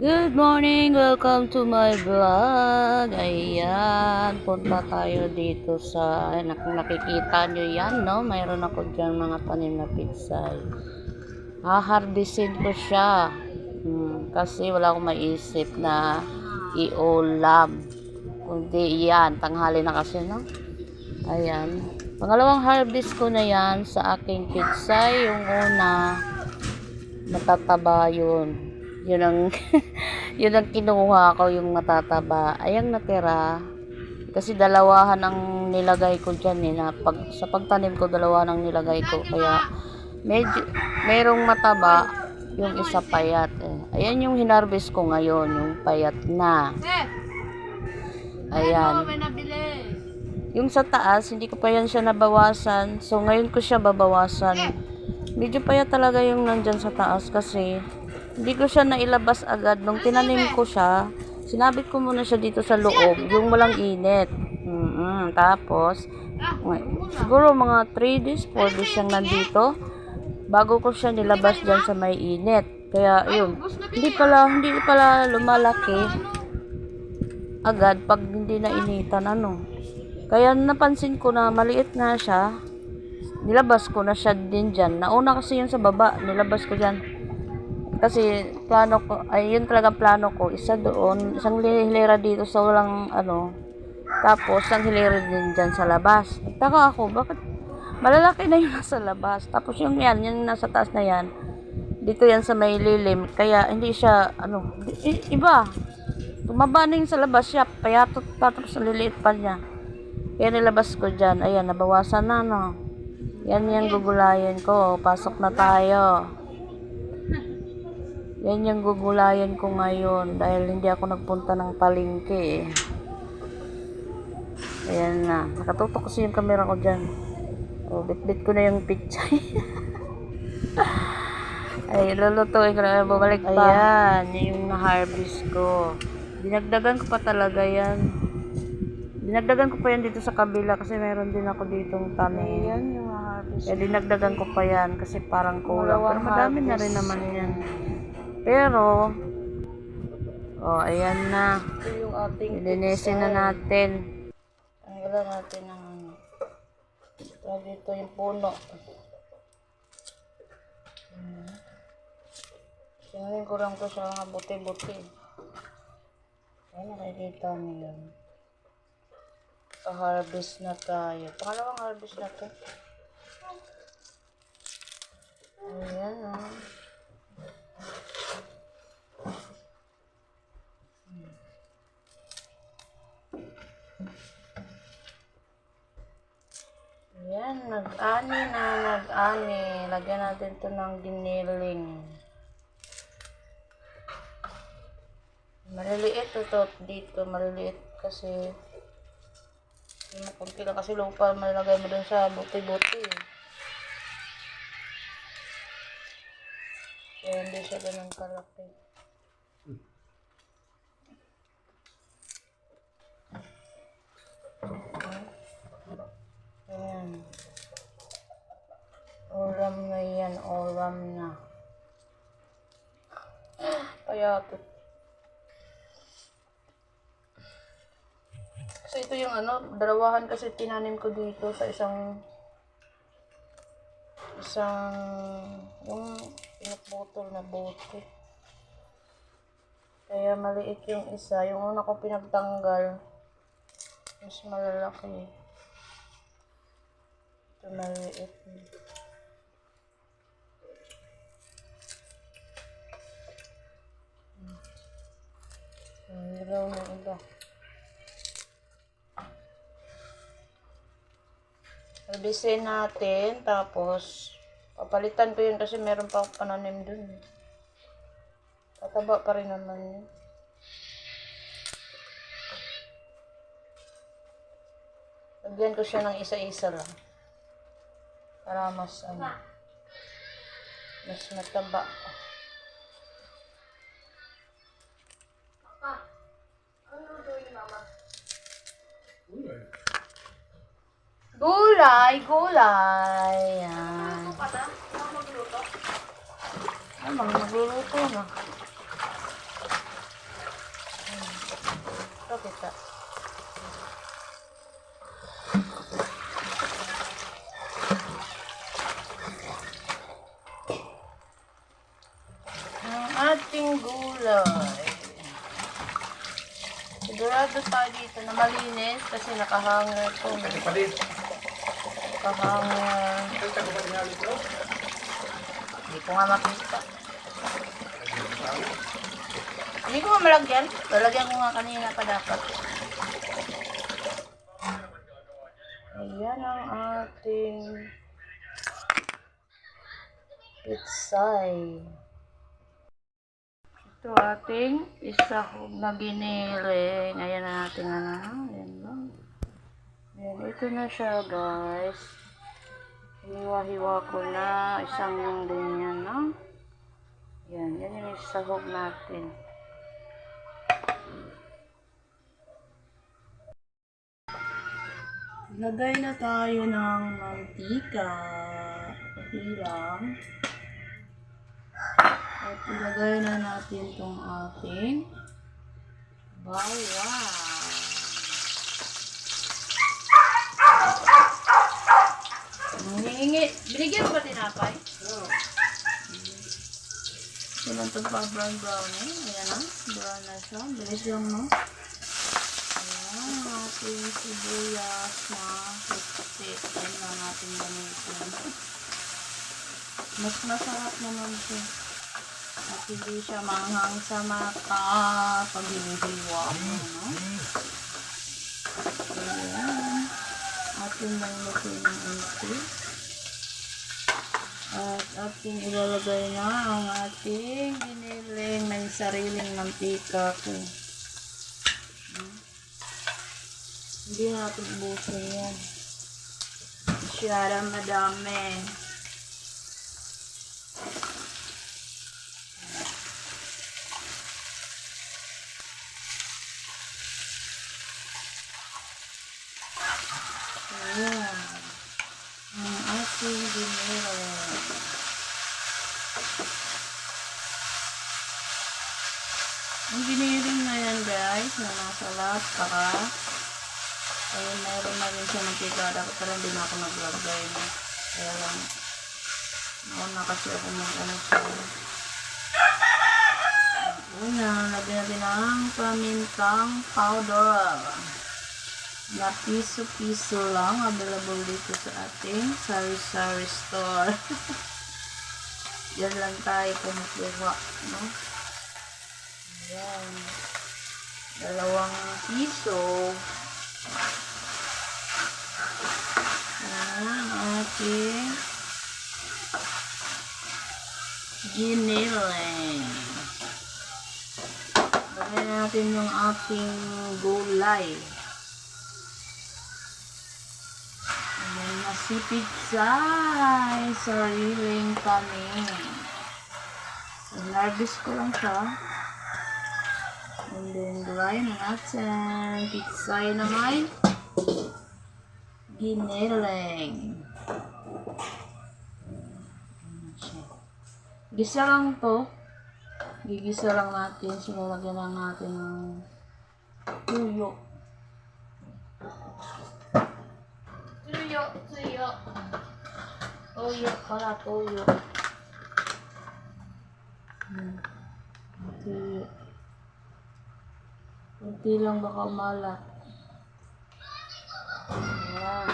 Good morning! Welcome to my vlog. Ayan, punta tayo dito sa, kung nakikita nyo yan, no? Mayroon ako dyan mga tanim na pitsay. Haharbisin ko siya. Hmm, kasi wala akong maisip na iulam. Kundi yan, tanghali na kasi, no? Ayan. Pangalawang harvest ko na yan sa aking pitsay. Yung una, matataba yun. Yun ang, yun ang kinuha ko, yung matataba. Ayang natira. Kasi dalawahan ang nilagay ko dyan eh. Na pag, sa pagtanim ko, dalawahan ang nilagay ko. Kaya, medyo, merong mataba, yung isa payat eh. Ayan yung hinarvest ko ngayon, yung payat na. Ayan. Yung sa taas, hindi ko pa yan siya nabawasan. So, ngayon ko siya babawasan. Medyo payat talaga yung nandyan sa taas kasi hindi ko siya nailabas agad. Nung tinanim ko siya, sinabit ko muna siya dito sa loob, yung walang init. mm Tapos, ngay- siguro mga 3 days, 4 days siyang nandito. Bago ko siya nilabas dyan sa may init. Kaya, yun. Hindi pala, hindi pala lumalaki agad pag hindi na initan, ano. Kaya napansin ko na maliit nga siya. Nilabas ko na siya din dyan. Nauna kasi yun sa baba. Nilabas ko dyan. Kasi plano ko, ay yun talaga plano ko. Isa doon, isang hilera dito sa walang ano. Tapos, isang hilera din dyan sa labas. Nagtaka ako, bakit malalaki na yung nasa labas. Tapos yung yan, yung nasa taas na yan. Dito yan sa may lilim. Kaya hindi siya, ano, iba. Tumaba na yung sa labas siya. Kaya tapos ang liliit pa niya. Kaya nilabas ko dyan. Ayan, nabawasan na, no. Yan yung gugulayan ko. Pasok na tayo. Yan yung gugulayan ko ngayon. Dahil hindi ako nagpunta ng palengke eh. Ayan na. Nakatutok kasi yung camera ko dyan. O, bit-bit ko na yung picture. Ay, lulutuin ko na. Bumalik pa. Ayan, yung na-harvest ko. Dinagdagan ko pa talaga yan. Dinagdagan ko pa yan dito sa kabila kasi meron din ako ditong tanim. Ayan yung harvest. Kaya dinagdagan ko pa yan kasi parang kulang. Pero madami na rin naman yan. Pero, oh, ayan na. Ito yung ating Linisin na natin. Tanggalan natin ang ano. Tawag dito yung puno. Sinalin ko lang to sa mga buti-buti. Ayan, nakikita niyo yun. Pa-harvest na tayo. Pangalawang harvest na to. Ayan, oh. Ayan, nag-ani na, nag-ani. Lagyan natin to ng giniling. Maliliit to, to dito, maliliit kasi kunti lang kasi lupa malagay mo dun sa buti-buti. Kaya hindi siya ganun kalaki. Ayan. Oram na yan, oram na. Kaya to. Kasi ito yung ano, dalawahan kasi tinanim ko dito sa isang isang yung pinaputol na bote. Kaya maliit yung isa. Yung una ko pinagtanggal, mas malalaki. Ito maliit. Ang ilaw ng iba. Harvestin natin, tapos papalitan ko yun kasi meron pa akong pananim dun. Tataba pa rin naman yun. Lagyan ko siya ng isa-isa lang. Para mas ano. Mas mataba. Papa, ano doing mama? Gulay. Gulay, gulay. Ayan. Ano pa na? Ano magluluto? Ano magluluto na? Ano kita? Malinis kasi nakahanger. Palit. Nakahanger. Hindi ko nga makita. Hindi ko nga malagyan. Lalagyan ko nga kanina pa dapat. Ayan ang ating pitsay. Ito ating isahog na giniling. Ayan na natin ano. Ayan lang. Ayan, ito na siya guys. Hiniwa-hiwa ko na isang ganyan, no? Yan, yan yung isahog natin. Lagay na tayo ng mantika. Ilang. At ilagay na natin itong ating bawang. Hinihingi. Binigyan mo ba tinapay? Oo. Ito lang ito pa brown brown eh. Ayan na. Brown na siya. Bilis lang no. Ayan. Ating sibuyas na hipit. Ayan lang natin gamitin. Mas masarap naman siya. At hindi siya manghang sa mata pag hinihiwa mo, no? Ayan. Atin lang luto ng ito. At ating ilalagay na ang ating giniling ng sariling mantika ko. Hmm. Hindi natin ubusin yan. Masyadong madami. Ayan. Ang Ang giniling na yan guys, na nasa lata. Ayun, meron na rin siya mantika. Dapat pala hindi na ako naglagay. No? Kaya lang, nauna kasi ako mag ano siya. Una, lagyan natin ang pamintang powder. Na piso-piso lang. Available dito sa ating sari-sari store. Yan lang tayo kumukuha. No? Ayan. Dalawang piso. Ang ating giniling. Lagyan natin yung ating gulay. Si Pizzay. Sariling kami. So, nargis ko lang siya. And then, gulay na natin. Pizzay na may giniling. Gisa lang to. Gigisa lang natin. So, lalagyan lang natin ng tuyo. Tuyo, tuyo. Tuyo pala, tuyo. Hmm. Tuyo. Kunti lang baka umalat. Ayan.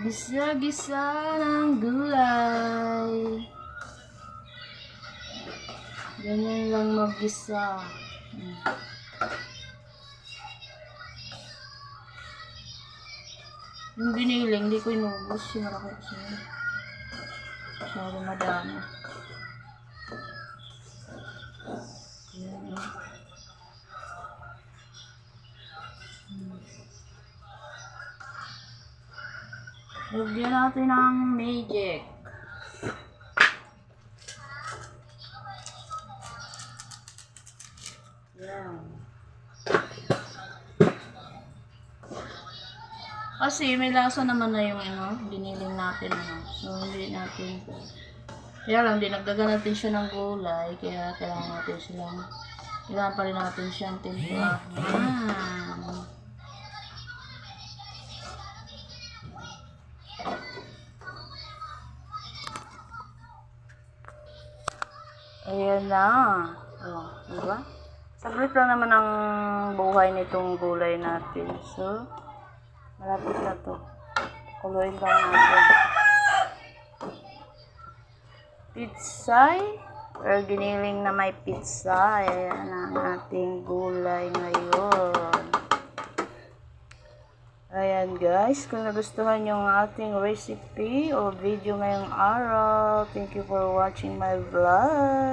Gisa-gisa ng gulay. Ganyan lang mag-gisa. Hmm. Yung biniling, hindi ko inubos. Sinara ko siya. Masyado madami. Ayan. Lagyan natin ng magic. Yan. Kasi may lasa naman na yung ano, biniling natin ano. So hindi natin kaya lang, dinagdagan natin siya ng gulay, kaya kailangan natin silang Kailangan pa rin natin siyang timpla. Mm. Ayan na. Oh, diba? Saglit lang naman ang buhay nitong gulay natin. So, malapit na to. Kuluin lang natin. Pitsay. Or giniling na may pizza. Ayan ang ating gulay ngayon. Ayan guys, kung nagustuhan nyo ang ating recipe o video ngayong araw, thank you for watching my vlog.